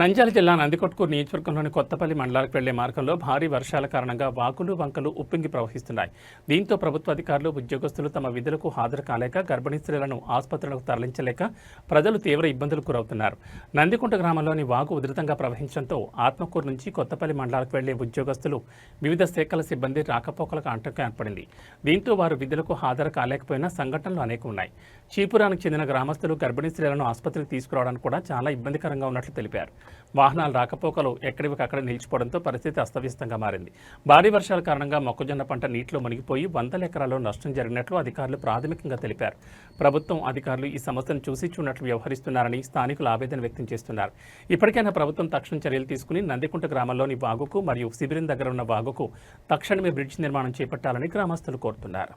నంద్యాల జిల్లా నందికొట్కూరు నియోజకవర్గంలోని కొత్తపల్లి మండలాలకు వెళ్ళే మార్గంలో భారీ వర్షాల కారణంగా వాకులు వంకలు ఉప్పొంగి ప్రవహిస్తున్నాయి. దీంతో ప్రభుత్వ అధికారులు ఉద్యోగస్తులు తమ విధులకు హాజరు కాలేక గర్భిణీ స్త్రీలను ఆసుపత్రులకు తరలించలేక ప్రజలు తీవ్ర ఇబ్బందులకు గురవుతున్నారు. నందికుంట గ్రామంలోని వాగు ఉధృతంగా ప్రవహించడంతో ఆత్మకూరు నుంచి కొత్తపల్లి మండలాలకు వెళ్ళే ఉద్యోగస్తులు వివిధ శాఖల సిబ్బంది రాకపోకలకు ఆటంకం ఏర్పడింది. దీంతో వారు విధులకు హాజరు కాలేకపోయినా సంఘటనలు అనేక ఉన్నాయి. చీపురానికి చెందిన గ్రామస్తులు గర్భిణీ స్త్రీలను ఆసుపత్రికి తీసుకురావడానికి కూడా చాలా ఇబ్బందికరంగా ఉన్నట్లు తెలిపారు. వాహనాలు రాకపోకలు ఎక్కడికక్కడ నిలిచిపోవడంతో పరిస్థితి అస్తవ్యస్తంగా మారింది. భారీ వర్షాల కారణంగా మొక్కజొన్న పంట నీటిలో మునిగిపోయి వందల ఎకరాల్లో నష్టం జరిగినట్లు అధికారులు ప్రాథమికంగా తెలిపారు. ప్రభుత్వం అధికారులు ఈ సమస్యను చూసి చూడనట్లు వ్యవహరిస్తున్నారని స్థానికులు ఆవేదన వ్యక్తం చేస్తున్నారు. ఇప్పటికైనా ప్రభుత్వం తక్షణ చర్యలు తీసుకుని నందికుంట గ్రామంలోని వాగుకు మరియు శిబిరం దగ్గర ఉన్న వాగుకు తక్షణమే బ్రిడ్జ్ నిర్మాణం చేపట్టాలని గ్రామస్తులు కోరుతున్నారు.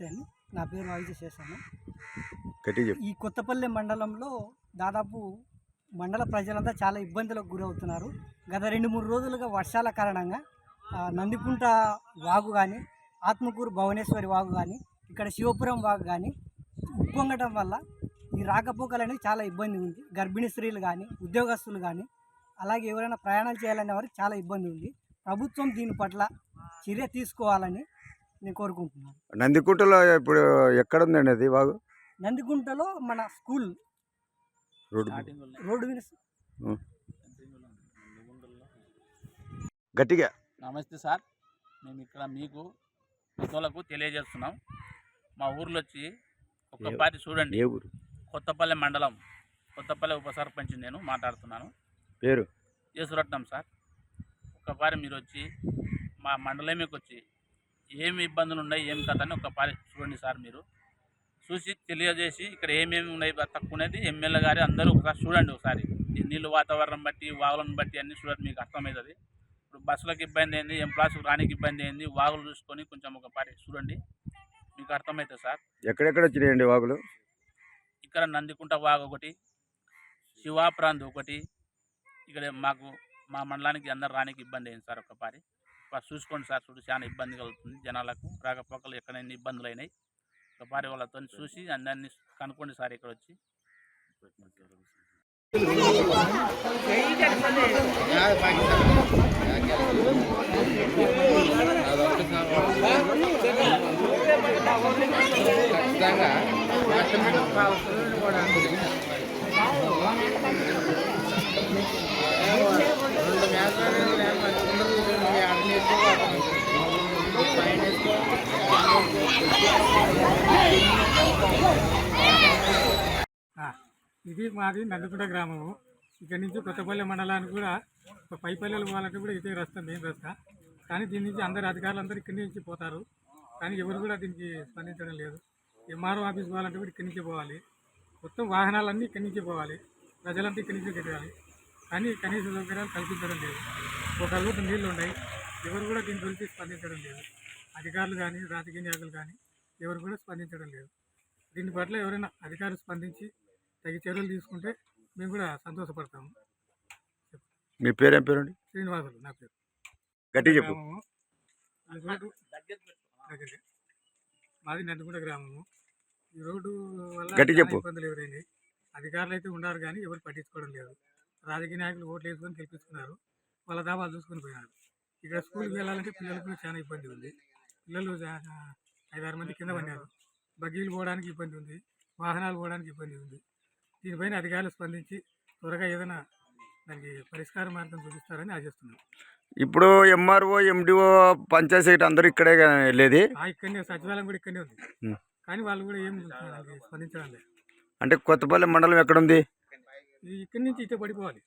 నమస్తే అండి నా పేరు వాయిద్య చేశాను. ఈ కొత్తపల్లి మండలంలో దాదాపు మండల ప్రజలంతా చాలా ఇబ్బందులకు గురవుతున్నారు. గత రెండు మూడు రోజులుగా వర్షాల కారణంగా నందికుంట వాగు కానీ ఆత్మకూరు భువనేశ్వరి వాగు కానీ ఇక్కడ శివపురం వాగు కానీ ఉప్పొంగటం వల్ల ఈ రాకపోకలు అనేది చాలా ఇబ్బంది ఉంది. గర్భిణీ స్త్రీలు కానీ ఉద్యోగస్తులు కానీ అలాగే ఎవరైనా ప్రయాణాలు చేయాలనే వారికి చాలా ఇబ్బంది ఉంది. ప్రభుత్వం దీని పట్ల చర్య తీసుకోవాలని నేను కోరుకుంటున్నాను. నందికుంటలో ఇప్పుడు ఎక్కడ ఉందండి అది బాగు నందిగుంటలో మన స్కూల్ రోడ్డు రోడ్డు మీద. గట్టిగా. నమస్తే సార్. మేము ఇక్కడ మీకు మిత్రులకు తెలియజేస్తున్నాం. మా ఊర్లో వచ్చి ఒక్కపారి చూడండి. ఏ ఊరు? కొత్తపల్లె మండలం కొత్తపల్లె ఉప సర్పంచ్ నేను మాట్లాడుతున్నాను. పేరు? యేసురత్నం సార్. ఒక్కపారి మీరు వచ్చి మా మండలంకి వచ్చి ఏమి ఇబ్బందులు ఉన్నాయి ఏమి కథ అని ఒక్కపారి చూడండి సార్ మీరు. చూసి తెలియజేసి ఇక్కడ ఏమేమి ఉన్నాయి తక్కువ అనేది ఎమ్మెల్యే గారి అందరూ ఒకసారి చూడండి ఒకసారి. ఈ నీళ్ళు వాతావరణం బట్టి వాగులను బట్టి అన్ని చూడండి మీకు అర్థమవుతుంది. ఇప్పుడు బస్సులకు ఇబ్బంది అయింది ఎంప్లాయ్స్కి రానికి ఇబ్బంది అయింది వాగులు చూసుకొని కొంచెం ఒక పారి చూడండి. మీకు అర్థమవుతుంది సార్. ఎక్కడెక్కడ వచ్చినాయండి వాగులు? ఇక్కడ నందికుంట వాగు ఒకటి శివాప్రాంత్ ఒకటి. ఇక్కడ మాకు మా మండలానికి అందరు రానికి ఇబ్బంది అయింది సార్ ఒక పారి చూసుకోండి సార్. చూడు చాలా ఇబ్బంది కలుగుతుంది జనాలకు. రాకపోకలు ఎక్కడైనా ఇబ్బందులు అయినాయి. ఒక పారి వాళ్ళతో చూసి అందరినీ కనుక్కోండి సార్ ఇక్కడ వచ్చి ఆ, ఇది మాది నందికుంట గ్రామము. ఇక్కడి నుంచి కొత్తపల్లి మండలానికి కూడా ఒక పైపల్లెలు పోవాలంటే కూడా ఇదే రస్తా మెయిన్ రస్తా. కానీ దీని నుంచి అందరు అధికారులు అందరూ ఇక్కడి నుంచి పోతారు. కానీ ఎవరు కూడా దీనికి స్పందించడం లేదు. ఎంఆర్ఓ ఆఫీస్ పోవాలంటే కూడా ఇక్కడి పోవాలి. మొత్తం వాహనాలన్నీ ఇక్కడి నుంచి పోవాలి. ప్రజలంతా ఇక్కడి నుంచి తిరగాలి కానీ కనీస సౌకర్యాలు కల్పించడం లేదు. ఒక అల్లుకు నీళ్ళు ఉన్నాయి. ఎవరు కూడా దీని గురించి స్పందించడం లేదు. అధికారులు కానీ రాజకీయ నాయకులు కానీ ఎవరు కూడా స్పందించడం లేదు. దీని పట్ల ఎవరైనా అధికారులు స్పందించి తగిన చర్యలు తీసుకుంటే మేము కూడా సంతోషపడతాము. మీ పేరేం పేరండి? శ్రీనివాసులు నా పేరు. గట్టి చెప్పు. మాది నందికుంట గ్రామము. ఈ రోడ్డు వల్ల గట్టి చాలా చెప్పు. ఇబ్బందులు ఎదురైనాయి. అధికారులు అయితే ఉన్నారు కానీ ఎవరు పట్టించుకోవడం లేదు. రాజకీయ నాయకులు ఓట్లు వేసుకొని గెలిపించుకున్నారు. వాళ్ళ దాబాలు చూసుకొని పోయినారు. ఇక్కడ స్కూల్కి వెళ్ళాలంటే పిల్లలకు కూడా చాలా ఇబ్బంది ఉంది. పిల్లలు ఐదారు మంది కింద పడినారు బగ్గీలు పోవడానికి ఇబ్బంది ఉంది. వాహనాలు పోవడానికి ఇబ్బంది ఉంది. దీనిపైన అధికారులు స్పందించి త్వరగా ఏదైనా దానికి పరిష్కార మార్గం చూపిస్తారని ఆశిస్తున్నాను ఇప్పుడు ఎంఆర్ఓ ఎండిఓ పంచాయతీ అందరూ ఇక్కడే వెళ్ళేది ఇక్కడనే సచివాలయం కూడా ఇక్కడనే ఉంది. కానీ వాళ్ళు కూడా ఏం స్పందించడం లేదు. అంటే కొత్తపల్లి మండలం ఎక్కడుంది? ఇక్కడి నుంచి ఇటే పడిపోవాలి.